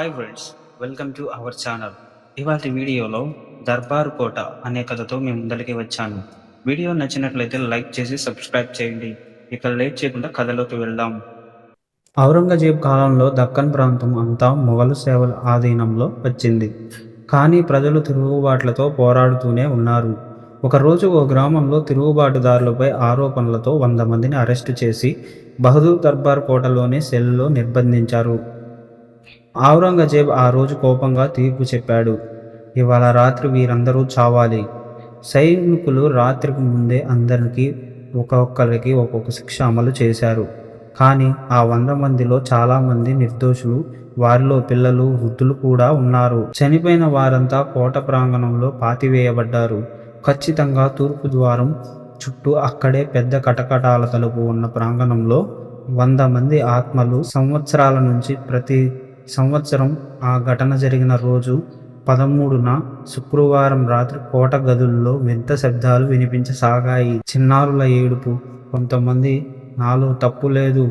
Hi friends welcome to our channel ఇవాళ వీడియోలో దర్బార్ కోట అనే కథతో మేము ముందరికి వచ్చాను వీడియో నచ్చినట్లయితే లైక్ చేసి సబ్స్క్రైబ్ చేయండి. ఇక లేట్ చేయకుండా కథలోకి వెళ్దాం. ఔరంగజేబ్ కాలంలో దక్కన్ ప్రాంతం అంతా మొఘలు సేవల ఆధీనంలో వచ్చింది. కానీ ప్రజలు తిరుగుబాట్లతో పోరాడుతూనే ఉన్నారు. ఒకరోజు ఓ గ్రామంలో తిరుగుబాటుదారులపై ఆరోపణలతో వంద మందిని అరెస్టు చేసి బహదూర్ దర్బార్ కోటలోని సెల్లో నిర్బంధించారు. ఔరంగజేబ్ ఆ రోజు కోపంగా తీర్పు చెప్పాడు. ఇవాళ రాత్రి వీరందరూ చావాలి. సైనికులు రాత్రికి ముందే అందరికీ ఒక్కొక్కరికి ఒక్కొక్క శిక్ష అమలు చేశారు. కానీ ఆ వంద మందిలో చాలామంది నిర్దోషులు వారిలో పిల్లలు వృద్ధులు కూడా ఉన్నారు. చనిపోయిన వారంతా కోట ప్రాంగణంలో పాతివేయబడ్డారు. ఖచ్చితంగా తూర్పు ద్వారం చుట్టూ అక్కడే పెద్ద కటకటాల తలుపు ఉన్న ప్రాంగణంలో వంద మంది ఆత్మలు సంవత్సరాల నుంచి ప్రతి సంవత్సరం ఆ ఘటన జరిగిన రోజు పదమూడున శుక్రవారం రాత్రి కోట గదుల్లో వింత శబ్దాలు వినిపించసాగాయి. చిన్నారుల ఏడుపు కొంతమంది నాలో తప్పు లేదు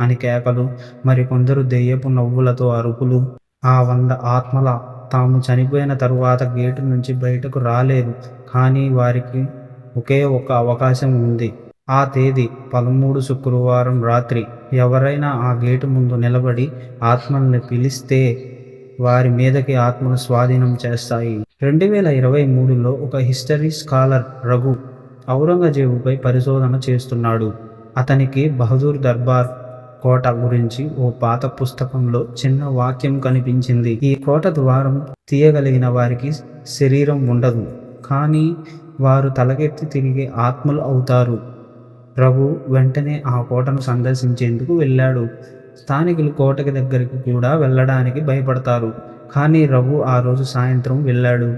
అని కేకలు మరికొందరు దెయ్యపు నవ్వులతో అరుపులు. ఆ వంద ఆత్మల తాము చనిపోయిన తరువాత గేటు నుంచి బయటకు రాలేదు కానీ వారికి ఒకే ఒక అవకాశం ఉంది. ఆ తేదీ పదమూడు శుక్రవారం రాత్రి ఎవరైనా ఆ గేటు ముందు నిలబడి ఆత్మల్ని పిలిస్తే వారి మీదకి ఆత్మను స్వాధీనం చేస్తాయి. రెండు వేల ఇరవై మూడులో ఒక హిస్టరీ స్కాలర్ రఘు ఔరంగజేబుపై పరిశోధన చేస్తున్నాడు. అతనికి బహదూర్ దర్బార్ కోట గురించి ఓ పాత పుస్తకంలో చిన్న వాక్యం కనిపించింది. ఈ కోట ద్వారం తీయగలిగిన వారికి శరీరం ఉండదు. కానీ వారు తలకెత్తి తిరిగే ఆత్మలు అవుతారు. ప్రభు వెంటనే ఆ కోటను సందర్శించేందుకు వెళ్ళాడు. స్థానికులు కోటకి దగ్గరికి కూడా వెళ్ళడానికి భయపడతారు. కానీ రఘు ఆ రోజు సాయంత్రం వెళ్ళాడు.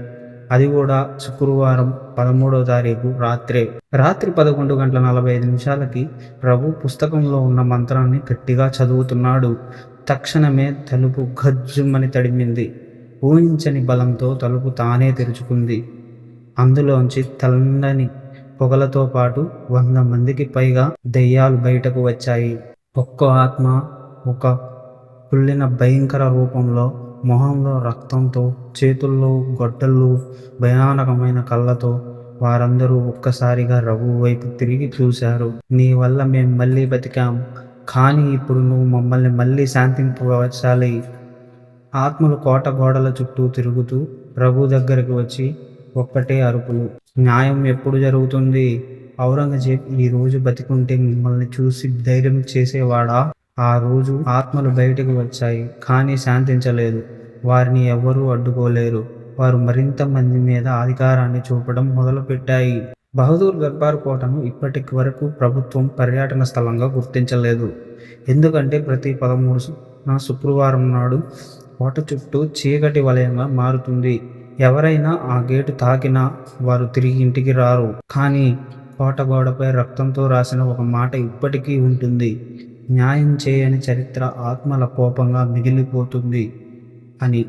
అది కూడా శుక్రవారం పదమూడవ తారీఖు రాత్రే. రాత్రి పదకొండు గంటల నలభై ఐదు నిమిషాలకి ప్రభు పుస్తకంలో ఉన్న మంత్రాన్ని గట్టిగా చదువుతున్నాడు. తక్షణమే తలుపు గజ్జుమని తడిమింది. ఊహించని బలంతో తలుపు తానే తెరుచుకుంది. అందులోంచి తెల్లని పొగలతో పాటు వంద మందికి పైగా దెయ్యాలు బయటకు వచ్చాయి. ఒక్కో ఆత్మ ఒక కుళ్ళిన భయంకర రూపంలో మొహంలో రక్తంతో చేతుల్లో గొడ్డళ్ళు భయానకమైన కళ్ళతో వారందరూ ఒక్కసారిగా రఘు వైపు తిరిగి చూశారు. నీ వల్ల మేము మళ్ళీ బతికాం. కానీ ఇప్పుడు నువ్వు మమ్మల్ని మళ్ళీ శాంతింపవచ్చాలి. ఆత్మలు కోట గోడల చుట్టూ తిరుగుతూ రఘు దగ్గరికి వచ్చి ఒక్కటే అరుపులు. న్యాయం ఎప్పుడు జరుగుతుంది? ఔరంగజేబ్ ఈ రోజు బతికుంటే మిమ్మల్ని చూసి ధైర్యం చేసేవాడా? ఆ రోజు ఆత్మలు బయటకు వచ్చాయి కానీ శాంతించలేదు. వారిని ఎవ్వరూ అడ్డుకోలేరు. వారు మరింత మంది మీద అధికారాన్ని చూపడం మొదలుపెట్టాయి. బహదూర్ దర్బార్ కోటను ఇప్పటి వరకు ప్రభుత్వం పర్యటన స్థలంగా గుర్తించలేదు. ఎందుకంటే ప్రతి పదమూడు శుక్రవారం నాడు కోట చుట్టూ చీకటి వలయంగా మారుతుంది. ఎవరైనా ఆ గేటు తాకినా వారు తిరిగి ఇంటికి రారు. కానీ కోట గోడపై రక్తంతో రాసిన ఒక మాట ఇప్పటికీ ఉంటుంది. న్యాయం చేయని చరిత్ర ఆత్మల కోపంగా మిగిలిపోతుంది అని.